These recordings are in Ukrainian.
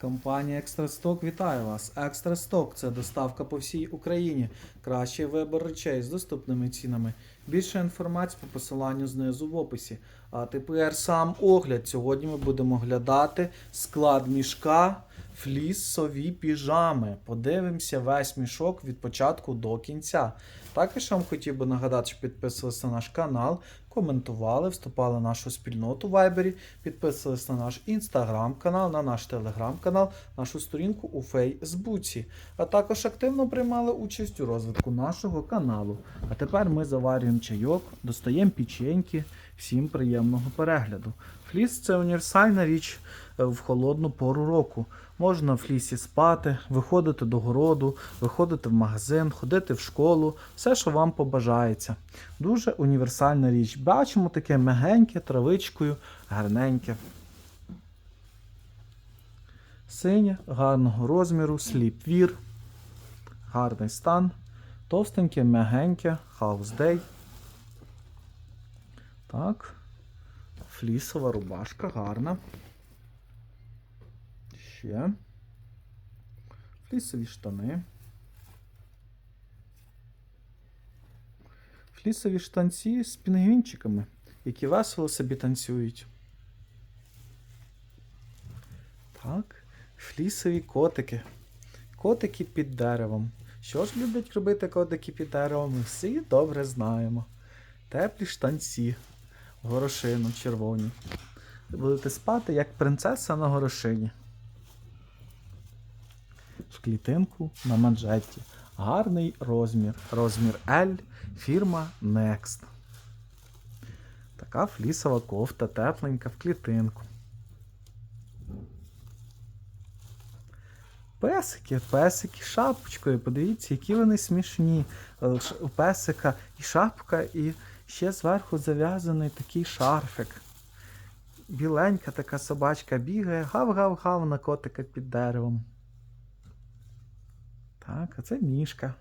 Компанія Екстрасток вітає вас. Екстрасток це доставка по всій Україні. Кращий вибір речей з доступними цінами. Більше інформації по посиланню знизу в описі. А тепер сам огляд. Сьогодні ми будемо оглядати склад мішка флісові піжами. Подивимося весь мішок від початку до кінця. Також вам хотів би нагадати, що підписувалися на наш канал, коментували, вступали в нашу спільноту в Вайбері, підписувались на наш інстаграм-канал, на наш телеграм-канал, нашу сторінку у Фейсбуці, а також активно приймали участь у розвитку нашого каналу. А тепер ми заварюємо чайок, достаємо печеньки. Всім приємного перегляду. Фліс це універсальна річ е, в холодну пору року. Можна в флісі спати, виходити до городу, виходити в магазин, ходити в школу, все, що вам побажається. Дуже універсальна річ. Бачимо таке мягеньке, травичкою, гарненьке. Синє, гарного розміру, сліпвір, гарний стан, товстеньке, мягеньке, хаусдей. Так. Флісова рубашка гарна. Ще. Флісові штани. Флісові штанці з пінгвінчиками, які весело собі танцюють. Так. Флісові котики. Котики під деревом. Що ж люблять робити котики під деревом? Ми всі добре знаємо. Теплі штанці. Горошину червоні. Будете спати як принцеса на горошині. В клітинку на манжеті. Гарний розмір. Розмір L, фірма Next. Така флісова кофта, тепленька в клітинку. Песики, песики шапочкою. Подивіться, які вони смішні. Е, У песика і шапка, і ще зверху зав'язаний такий шарфик. Біленька така собачка бігає, гав-гав-гав на котика під деревом. Так, а це мішка.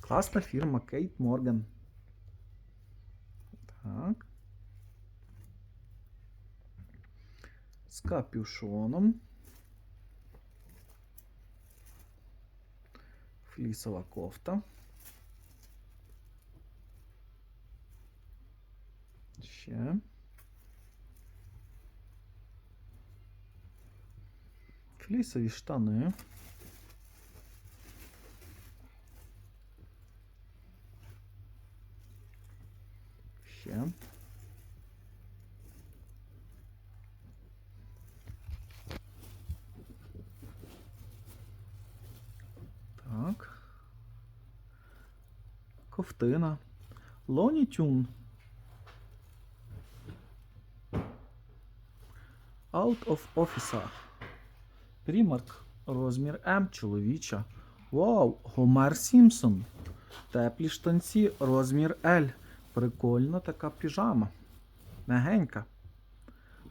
Класна фірма Кейт Морган. Так. З капюшоном. Флісова кофта. Ще. Флісові штани. Ковтина. Лоні Тюн. Out of Office. Примарк. Розмір М чоловіча. Вау! Гомер Сімпсон. Теплі штанці. Розмір L. Прикольна така піжама. Мягенька.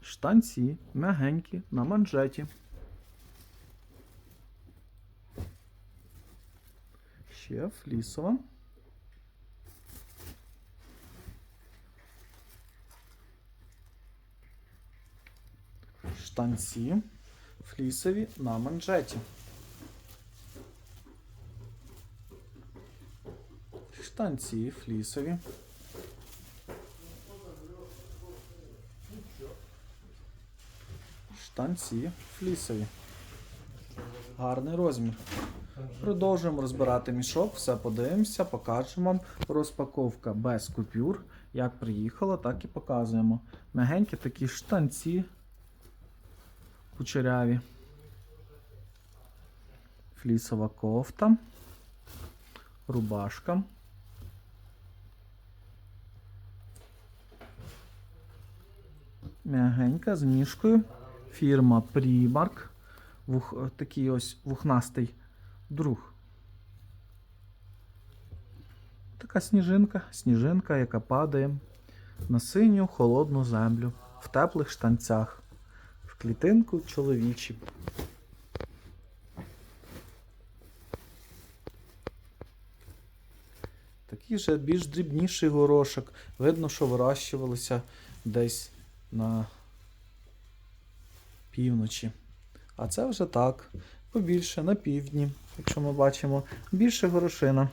Штанці мягенькі на манжеті. Ще флісова. Штанці флісові на манжеті. Штанці флісові. Штанці флісові. Гарний розмір. Продовжуємо розбирати мішок, все подивимося, покажемо вам. Розпаковка без купюр. Як приїхала, так і показуємо. Мягенькі такі штанці кучеряві. Флісова кофта. Рубашка. Мягенька з ніжкою. Фірма Primark. Вух, такий ось вухнастий друг. Така сніжинка, сніжинка, яка падає на синю холодну землю в теплих штанцях, клітинку чоловічі. Такий же більш дрібніший горошок. Видно, що вирощувалися десь на півночі. А це вже так, побільше на півдні, якщо ми бачимо, більше горошина.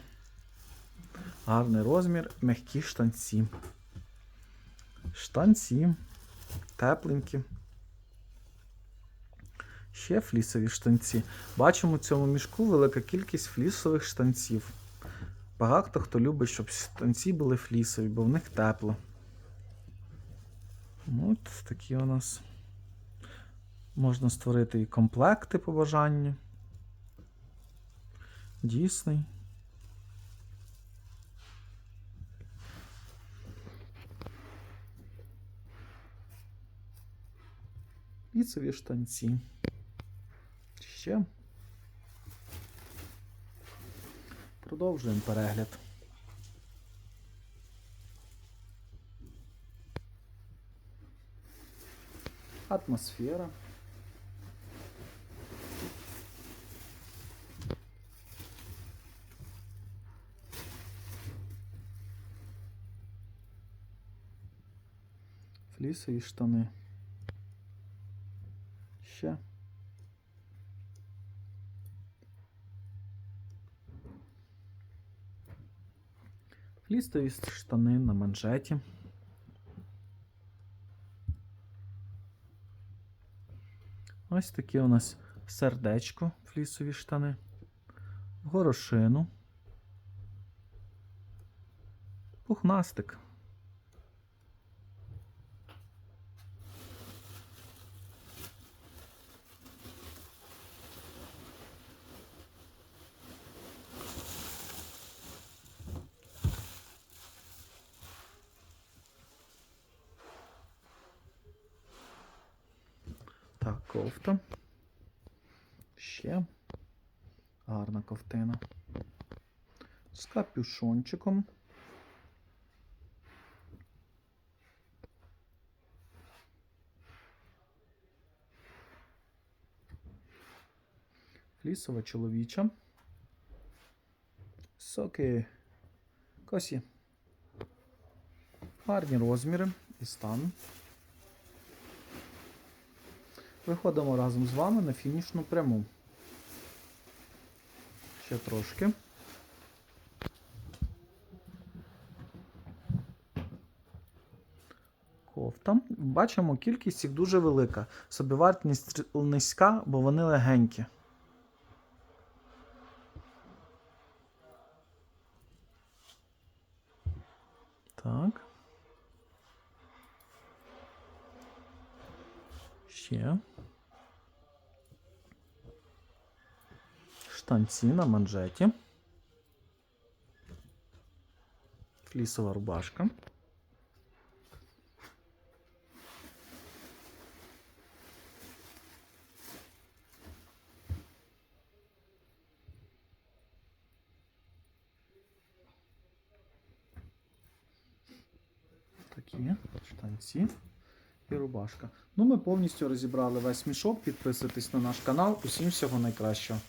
Гарний розмір, м'які штанці. Штанці, тепленькі. Ще флісові штанці. Бачимо в цьому мішку велика кількість флісових штанців. Багато хто любить, щоб штанці були флісові, бо в них тепло. От такі у нас. Можна створити і комплекти по бажанню. Дійсний. Піцеві штанці. Ще. Продовжуємо перегляд. Атмосфера. Флісові штани. Ще. Флістові штани на манжеті. Ось такі у нас сердечко, флісові штани, горошину, пухнастик. Так, кофта. Ще гарна ковтина. З капюшончиком. Флісова чоловіча. Соки косі. Гарні розміри і стан. Виходимо разом з вами на фінішну пряму. Ще трошки. Кофта. Бачимо, кількість їх дуже велика. Собівартість низька, бо вони легенькі. Так. Ще. Штанці на манжеті. Флісова рубашка. Такі штанці і рубашка. Ну, ми повністю розібрали весь мішок. Підписуйтесь на наш канал. Усім всього найкращого.